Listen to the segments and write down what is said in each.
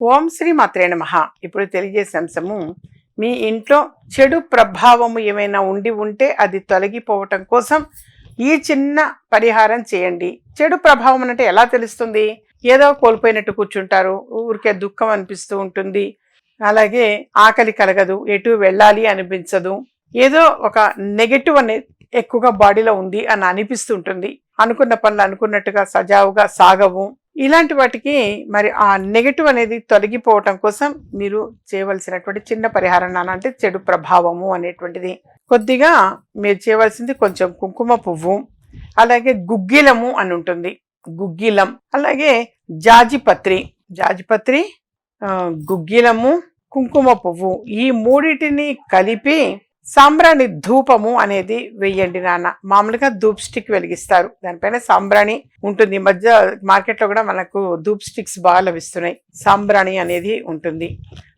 ఓం శ్రీ మాత్రే మహా ఇప్పుడు తెలియజేసే అంశము మీ ఇంట్లో చెడు ప్రభావము ఏమైనా ఉండి ఉంటే అది తొలగిపోవటం కోసం ఈ చిన్న పరిహారం చేయండి. చెడు ప్రభావం అంటే ఎలా తెలుస్తుంది? ఏదో కోల్పోయినట్టు కూర్చుంటారు ఊరికే దుఃఖం అనిపిస్తూ ఉంటుంది. అలాగే ఆకలి కలగదు ఎటు వెళ్ళాలి అనిపించదు. ఏదో ఒక నెగటివ్ అనేది ఎక్కువగా బాడీలో ఉంది అని అనిపిస్తుంటుంది అనుకున్న పనులు అనుకున్నట్టుగా సజావుగా సాగవు. ఇలాంటి వాటికి మరి ఆ నెగటివ్ అనేది తొలగిపోవటం కోసం మీరు చేయవలసినటువంటి చిన్న పరిహారం నాన్న అంటే చెడు ప్రభావము అనేటువంటిది. కొద్దిగా మీరు చేయవలసింది కొంచెం కుంకుమ పువ్వు అలాగే గుగ్గిలము అని ఉంటుంది. గుగ్గిలం అలాగే జాజిపత్రి. జాజిపత్రి గుగ్గిలము కుంకుమ పువ్వు ఈ మూడిటిని కలిపి సాంబ్రాణి ధూపము అనేది వెయ్యండి నాన్న. మామూలుగా ధూప్ స్టిక్ వెలిగిస్తారు. దానిపైన సాంబ్రాణి ఉంటుంది. ఈ మధ్య మార్కెట్లో కూడా మనకు ధూప్ స్టిక్స్ బాగా లభిస్తున్నాయి. సాంబ్రాణి అనేది ఉంటుంది.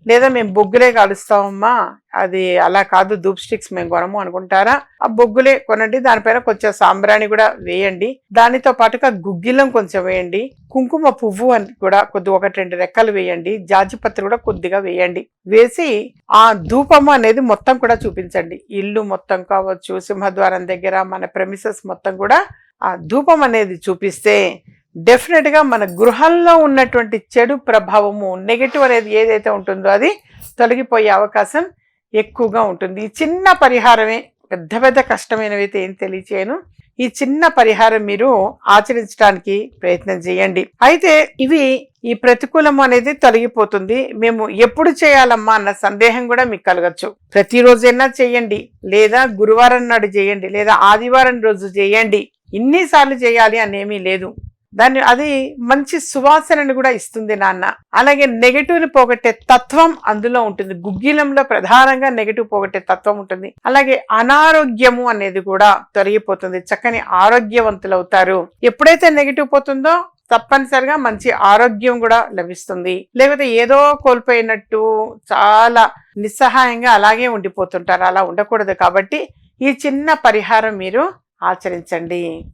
లేదా మేము బొగ్గులే కలుస్తామమ్మా అది అలా కాదు ధూప్ స్టిక్స్ మేము కొనము అనుకుంటారా? ఆ బొగ్గులే కొనండి దానిపైన కొంచెం సాంబ్రాణి కూడా వేయండి. దానితో పాటుగా గుగ్గిలం కొంచెం వేయండి. కుంకుమ పువ్వు అని కూడా కొద్ది ఒకటి రెండు రెక్కలు వేయండి. జాజిపత్రి కూడా కొద్దిగా వేయండి. వేసి ఆ ధూపము అనేది మొత్తం కూడా చూపించండి. ఇల్లు మొత్తం కావచ్చు సింహద్వారం దగ్గర మన ప్రెమిసెస్ మొత్తం కూడా ఆ ధూపం అనేది చూపిస్తే డెఫినెట్గా మన గృహంలో ఉన్నటువంటి చెడు ప్రభావము నెగటివ్ అనేది ఏదైతే ఉంటుందో అది తొలగిపోయే అవకాశం ఎక్కువగా ఉంటుంది. ఈ చిన్న పరిహారమే పెద్ద పెద్ద కష్టమైనవి అయితే ఏం తెలియచేయను. ఈ చిన్న పరిహారం మీరు ఆచరించడానికి ప్రయత్నం చేయండి. అయితే ఇవి ఈ ప్రతికూలం అనేది తొలగిపోతుంది. మేము ఎప్పుడు చేయాలమ్మా అన్న సందేహం కూడా మీకు కలగచ్చు. ప్రతిరోజైనా చేయండి. లేదా గురువారం నాడు చేయండి. లేదా ఆదివారం రోజు చేయండి. ఇన్నిసార్లు చేయాలి అనేమీ లేదు. దాన్ని అది మంచి సువాసనను కూడా ఇస్తుంది నాన్న. అలాగే నెగటివ్ని పోగొట్టే తత్వం అందులో ఉంటుంది. గుగ్గిలంలో ప్రధానంగా నెగటివ్ పోగొట్టే తత్వం ఉంటుంది. అలాగే అనారోగ్యము అనేది కూడా తొలగిపోతుంది. చక్కని ఆరోగ్యవంతులు అవుతారు ఎప్పుడైతే నెగటివ్ పోతుందో తప్పనిసరిగా మంచి ఆరోగ్యం కూడా లభిస్తుంది. లేకపోతే ఏదో కోల్పోయినట్టు చాలా నిస్సహాయంగా అలాగే ఉండిపోతుంటారు. అలా ఉండకూడదు కాబట్టి ఈ చిన్న పరిహారం మీరు ఆచరించండి.